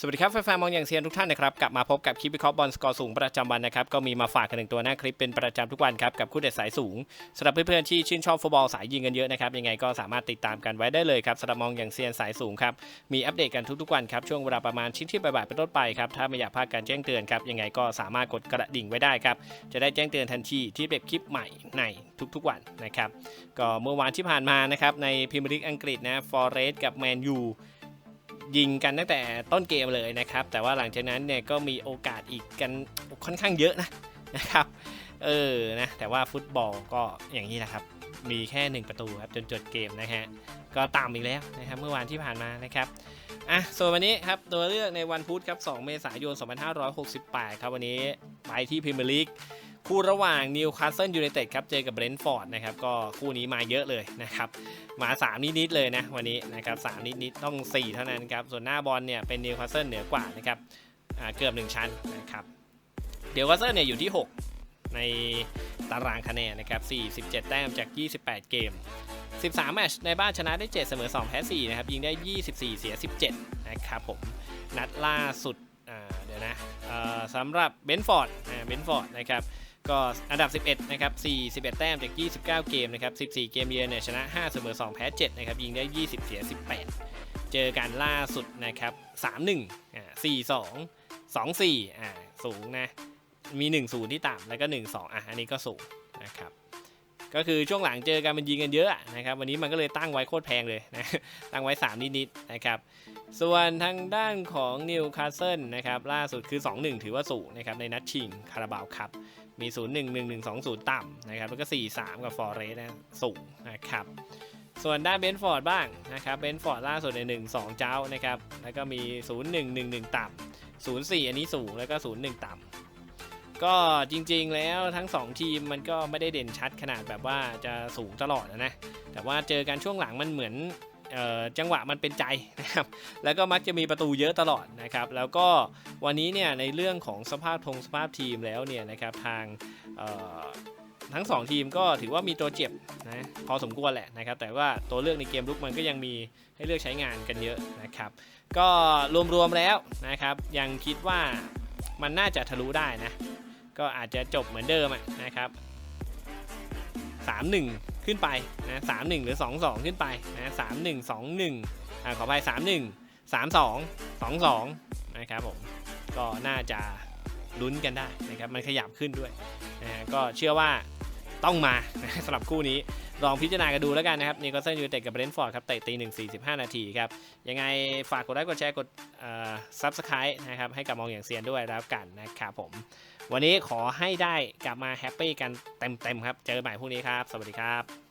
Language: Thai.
สวัสดีครับแฟนๆมองอย่างเซียนทุกท่านนะครับกลับมาพบกับคลิปวิเคราะห์บอลสกอร์สูงประจำวันนะครับก็มีมาฝากกันหนึ่งตัวหน้าคลิปเป็นประจำทุกวันครับกับคู่เด็ดสายสูงสำหรับเพื่อนๆที่ชื่นชอบฟุตบอลสายยิงกันเยอะนะครับยังไงก็สามารถติดตามกันไว้ได้เลยครับสำหรับมองอย่างเซียนสายสูงครับมีอัปเดตกันทุกๆวันครับช่วงเวลาประมาณชิ้นที่บ่ายๆเป็นต้นไปครับถ้าไม่อยากพลาดการแจ้งเตือนครับยังไงก็สามารถกดกระดิ่งไว้ได้ครับจะได้แจ้งเตือนทันทีที่เบ็บคลิปใหม่ในทุกๆวันนะครับก็เมื่อวานที่ผ่านมานะครับในพรีเมียร์ลีกอังกฤษนะฟอเรสกับแมนยู ยิงกันตั้งแต่ต้นเกมเลยนะครับ แต่ว่าหลังจากนั้นเนี่ยก็มีโอกาสอีกกันค่อนข้างเยอะนะนะครับ เออนะแต่ว่าฟุตบอลก็อย่างนี้แหละครับ มีแค่ 1 ประตูครับจนจบเกมนะฮะก็ต่ำอีกแล้วนะครับเมื่อวานที่ผ่านมานะครับอะส่วนวันนี้ครับตัวเลือกในวันพุธครับ 2 เมษายน 2568 ครับวันนี้ไปที่พรีเมียร์ลีก คู่ระหว่างนิวคาสเซิลยูไนเต็ดครับเจอกับเบรนท์ฟอร์ดนะครับก็คู่นี้มาเยอะเลยนะครับมา 3 นิดๆเลยนะวันนี้นะครับ3นิดๆต้อง 4 เท่านั้นครับส่วนหน้าบอลเนี่ยเป็นนิวคาสเซิลเหนือกว่านะครับเกือบ 1 ชั้นนะครับเดี๋ยวคาสเซิลเนี่ยอยู่ที่ 6 ในตารางคะแนนนะครับ47 แต้มจาก 28 เกม 13 แมตช์ในบ้านชนะได้ 7 เสมอ 2 แพ้ 4 นะครับ ยิงได้ 24 เสีย 17 นะครับผม นัดล่าสุดเดี๋ยวนะสำหรับเบนฟอร์ดเบนฟอร์ดนะครับ ก็อันดับ 11 นะครับ 41 แต้มจาก 29 เกมนะครับ 14 เกมเยือนเนี่ยชนะ 5 เสมอ 2 แพ้ 7 นะครับ ยิงได้ 20 เสีย 18 เจอกันล่าสุดนะครับ 3-1อ่า4-2 2-4อ่าสูงนะ มี 1-0 ที่ต่ำแล้วก็ 1-2 อะ อันนี้ก็สูงนะครับ ก็คือช่วงหลังเจอกันมันยิงกันเยอะนะครับวันนี้มันก็เลยตั้งไว้โคตรแพงเลยนะตั้งไว้ 3 นิดๆนะครับส่วนทางด้านของนิวคาสเซิลนะครับล่าสุดคือ 2-1 ถือว่าสูงนะครับในนัดชิงคาราบาวครับมี 0 1 1 1 2 0 ต่ำนะครับแล้วก็ 4 3 กับฟอร์เรสนะสูงนะครับส่วนด้านเบนฟอร์ดบ้างนะครับเบนฟอร์ดล่าสุดใน 1 2 เจ้านะครับแล้วก็มี 0 1 1 1 ต่ำ0 4 อันนี้สูงแล้วก็ 0 1 ต่ำ ก็จริงๆแล้วทั้ง 2 ทีมมันก็ไม่ได้เด่นชัดขนาดแบบว่าจะสูงตลอดนะ แต่ว่าเจอกันช่วงหลังมันเหมือนจังหวะมันเป็นใจนะครับ แล้วก็มักจะมีประตูเยอะตลอดนะครับ แล้วก็วันนี้เนี่ยในเรื่องของสภาพทงสภาพทีมแล้วเนี่ยนะครับทางทั้ง 2 ทีมก็ถือว่ามีตัวเจ็บนะพอสมควรแหละนะครับ แต่ว่าตัวเลือกในเกมลุกมันก็ยังมีให้เลือกใช้งานกันเยอะนะครับ ก็รวมๆแล้วนะครับยังคิดว่ามันน่าจะทะลุได้นะ ก็อาจจะจบเหมือนเดิมะนะครับ3-1 ขึ้นไปนะ3-1หรือ 2-2 ขึ้นไปนะ3-1 2-1อ่งขออภัย3-1 3-2 2-2นะครับผมก็น่าจะลุ้นกันได้นะครับมันขยับขึ้นด้วยนะก็เชื่อว่า ต้องมาสำหรับคู่นี้ ลองพิจารณากันดูแล้วกันนะครับนี่ก็เซนยูเต็ดกับเบรนท์ฟอร์ดครับเตะตีหนึ่งสี่สิบห้านาทีครับยังไงฝากกดไลค์กดแชร์กดซับสไครต์นะครับให้กับมองอย่างเซียนด้วยแล้วกันนะครับผม วันนี้ขอให้ได้กลับมาแฮปปี้กันเต็มๆครับ เจอใหม่พรุ่งนี้ครับ สวัสดีครับ